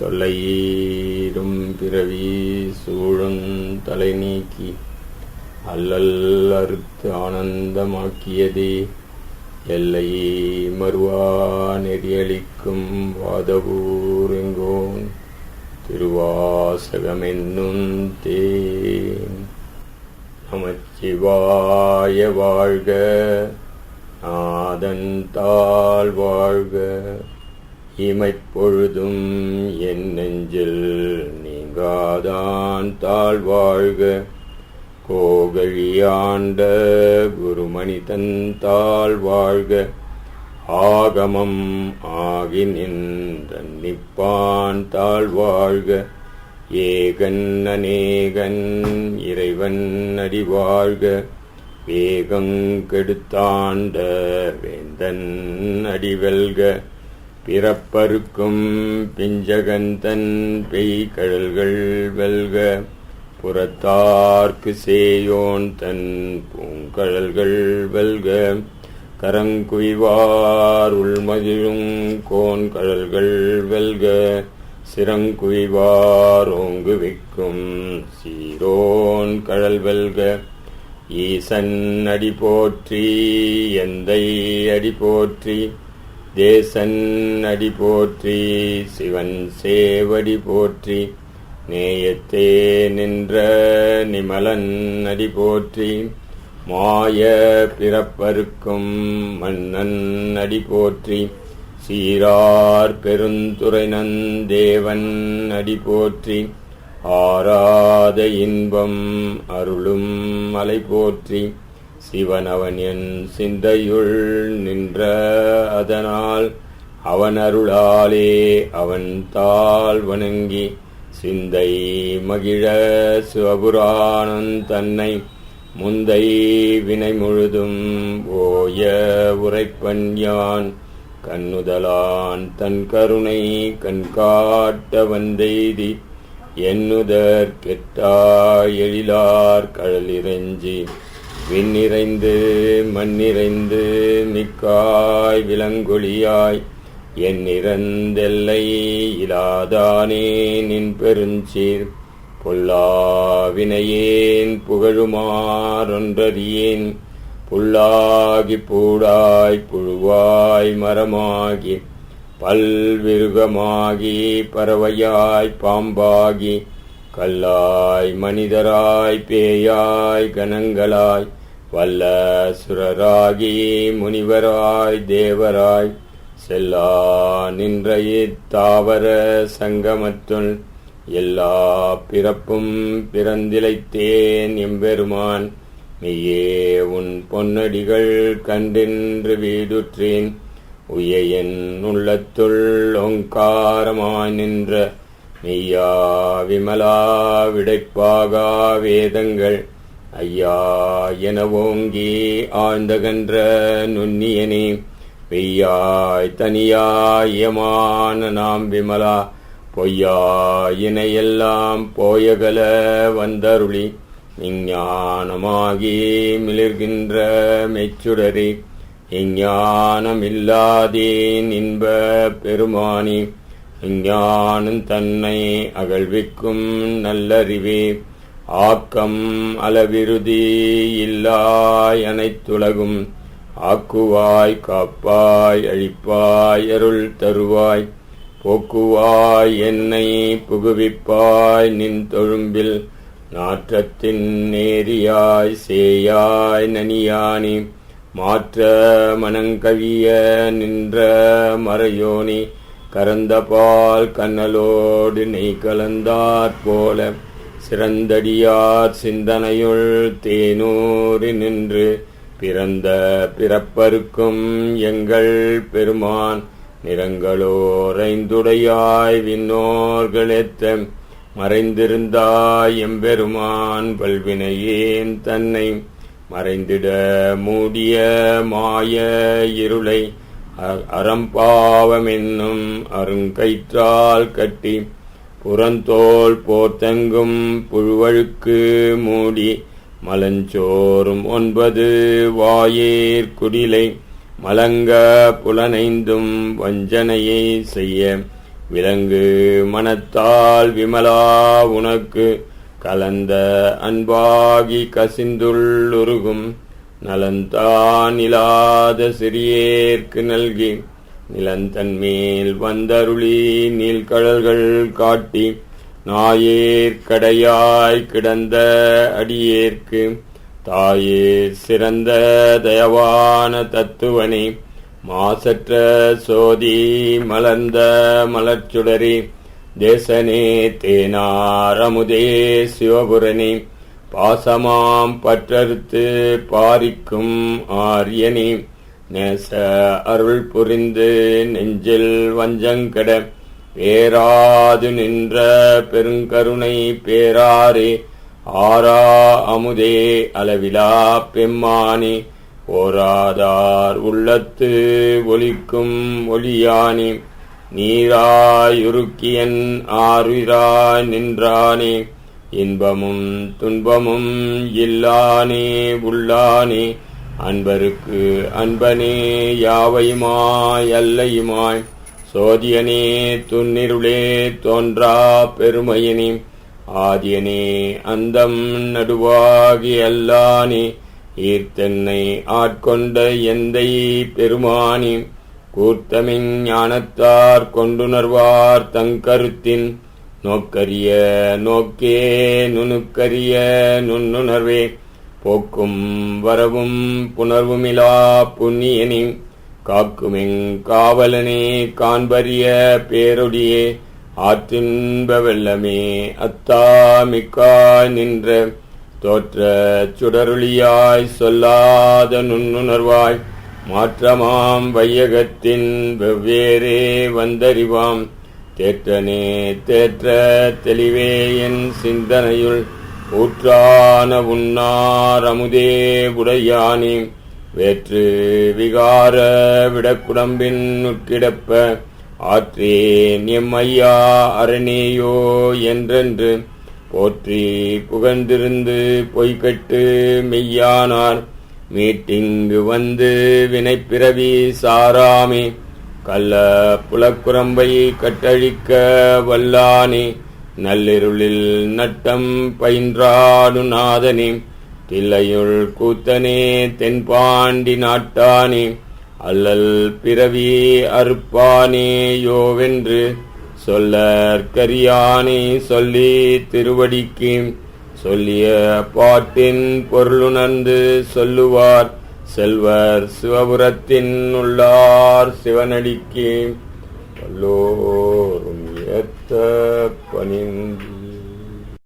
தொல்லையீடும் பிறவி சூழும் தலை நீக்கி அல்லல் அறுத்து ஆனந்தமாக்கியதே. எல்லை மறுவா நெறியளிக்கும் வாதபூரெங்கோன் திருவாசகமென்னும் தேன். நமச்சிவாய வாழ்க நாதன் தாழ் வாழ்க. இமைப்பொழுதும் என் நெஞ்சில் நீங்காதான் தாழ்வாழ்க கோகழியாண்ட குருமணி தந்தாள் வாழ்க. ஆகமம் ஆகி நின்ற நிப்பான் தாழ் ஏகன் அநேகன் இறைவன் அடிவாழ்க வேகம் கெடுத்தாண்ட வேந்தன் அடிவெல்க பிறப்பருக்கும் பிஞ்சகந்தன் பெய்கடல்கள் வெல்க புறத்தார்க்கு சேயோன் தன் பூங்கழல்கள் வெல்க கரங்குய்வார் உள்மதிலும் கோன் கடல்கள் வெல்க சிறங்குய்வார் ஓங்கு வைக்கும் சீரோன் கடல் வெல்க. ஈசன் அடி போற்றி எந்தை அடி போற்றி தேசன் அடி போற்றி சிவன் சேவடி போற்றி நேயத்தே நின்ற நிமலன் அடி போற்றி மாய பிறப்பருக்கும் மன்னன் அடி போற்றி சீரார் பெருந்துரை நந்தேவன் அடி போற்றி ஆராத இன்பம் அருளும் மலை போற்றி சிவனவன் என் சிந்தையுள் நின்ற அதனால் அவன் அருளாலே அவன் தாள் வணங்கி சிந்தை மகிழ சிவபுராணன் தன்னை முந்தை வினை முழுதும் ஓய உரைப்பன் யான் கண்ணுதலான் தன் கருணை கண்காட்ட வந்தெய்தி எண்ணுதற் கெட்டா எழிலார் கடலிறைஞ்சி விண்ணிறைந்து மண்ணிறைந்து மிக்காய் விலங்கொழியாய் என் நிறந்தெல்லை இலாதானே நின் பெருஞ்சீர் பொல்லாவினையேன் புகழுமாறொன்றறியேன் புல்லாகி பூடாய் புழுவாய் மரமாகி பல்விருகமாகி பறவையாய் பாம்பாகி கல்லாய் மனிதராய் பேயாய் கணங்களாய் வல்ல சுரராகி முனிவராய் தேவராய் செல்லா நின்ற இத்தாவர சங்கமத்துள் எல்லா பிறப்பும் பிறந்திலைத்தேன் எம்பெருமான். மெய்யே உன் பொன்னடிகள் கண்டென்று வீடுற்றேன். உயன் உள்ளத்துள் ஓங்காரமாய் நின்ற மெய்யா விமலா விடைப்பாகா வேதங்கள். ஐயா என ஓங்கி ஆழ்ந்தகன்ற நுண்ணியனே பெய்யாய் தனியாயமான நாம் விமலா பொய்யாயினையெல்லாம் போயகல வந்தருளி விஞ்ஞானமாகி மிளிர்கின்ற மெச்சுடரே இஞ்ஞானமில்லாதேன் இன்ப பெருமானி. விஞ்ஞானம் தன்னை அகழ்விக்கும் நல்லறிவே. ஆக்கம் அளவிருதி இல்லாய் அனைத்துலகும். ஆக்குவாய் காப்பாய் அழிப்பாய் அருள் தருவாய். போக்குவாய் என்னை புகுவிப்பாய் நின் தொழும்பில். நாற்றத்தின் நேரியாய் சேயாய் நனியானி. மாற்ற மனங்கவிய நின்ற மறையோனி. கரந்தபால் கண்ணலோடு நெய் கலந்தாற் போல சிறந்தடியார் சிந்தனையுள் தேனூறி நின்று பிறந்த பிறப்பருக்கும் எங்கள் பெருமான் நிறங்களோரைந்துடையாய் விண்ணோர்களேத்த மறைந்திருந்தாய் எம்பெருமான் பல்வினையேன் தன்னை மறைந்திட மூடிய மாய இருளை அறம்பாவமென்னும் அருங்கயிற்றால் கட்டி புறந்தோல் போர்த்தெங்கும் புழுவழுக்கு மூடி மலஞ்சோறும் ஒன்பது வாயேர் குடிலை மலங்க புலனைந்தும் வஞ்சனையை செய்ய விலங்கு மனத்தால் விமலா உனக்கு கலந்த அன்பாகி கசிந்துள்ளுருகும். நலந்தான் இல்லாத சிறியேற்கு நல்கி நிலந்தன் மேல் வந்தருளி நீள்கழல்கள் காட்டி நாயேற்கடையாய் கிடந்த அடியேற்கு தாயே சிறந்த தயவான தத்துவனே மாசற்ற சோதி மலர்ந்த மலர்ச்சுடரே தேசனே தேனாரமுதே சிவபுரனே பாசமாம் பற்றறுத்து பாரிக்கும் ஆரியனி. நேச அருள் புரிந்து நெஞ்சில் வஞ்சங்கட பேராது நின்ற பெருங்கருணை பேராரே. ஆரா அமுதே அளவிலா பெம்மானி. ஓராதார் உள்ளத்து ஒலிக்கும் ஒளியானி நீராயுருக்கியன் ஆறுராய் நின்றானே. இன்பமும் துன்பமும் இல்லானே உள்ளானே. அன்பருக்கு அன்பனே யாவையுமாய் அல்லையுமாய். சோதியனே துன்னிருளே தோன்றா பெருமையனே. ஆதியனே அந்தம் நடுவாகி அல்லானே. ஈர்த்தென்னை ஆட்கொண்ட எந்தை பெருமானி. கூர்த்தமின் ஞானத்தார் கொண்டுணர்வார் தங்கருத்தின். நோக்கரிய நோக்கே நுணுக்கரிய நுண்ணுணர்வே. போக்கும் வரவும் புணர்வுமிலா புண்ணியனே. காக்குமெங் காவலனே காண்பரிய பேரொடியே ஆற்றின்ப வெள்ளமே அத்தா மிக்காய் நின்ற. தோற்ற சுடருளியாய் சொல்லாத நுண்ணுணர்வாய். மாற்றமாம் வையகத்தின் வெவ்வேறே வந்தறிவாம். தேற்றனே தேற்ற தெளிவே என் சிந்தனையுள் ஊற்றான உன்னாரமுதே உடையானி. வேற்று விகார விடக்குடம்பின் உட்கிடப்ப ஆற்றேன் எம்மையா அரணேயோ என்றென்று போற்றி புகழ்ந்திருந்து பொய்கட்டு மெய்யானார். மீட்டிங்கு வந்து வினைப்பிறவி சாராமே. கள்ள புலக்குரம்பை கட்டழிக்க வல்லானே நள்ளிருளில் நட்டம் பயின்றானுநாதனே தில்லையுள் கூத்தனே தென்பாண்டி நாட்டானே அல்லல் பிறவி அறுப்பானே யோவென்று சொல்லற்கரியானே சொல்லி திருவடிக்கு சொல்லிய பாட்டின் பொருளுணர்ந்து சொல்லுவார். செல்வர் சிவபுரத்தின் உள்ளார் சிவனடிக்கு பல்லோரும் ஏத்த பணிந்து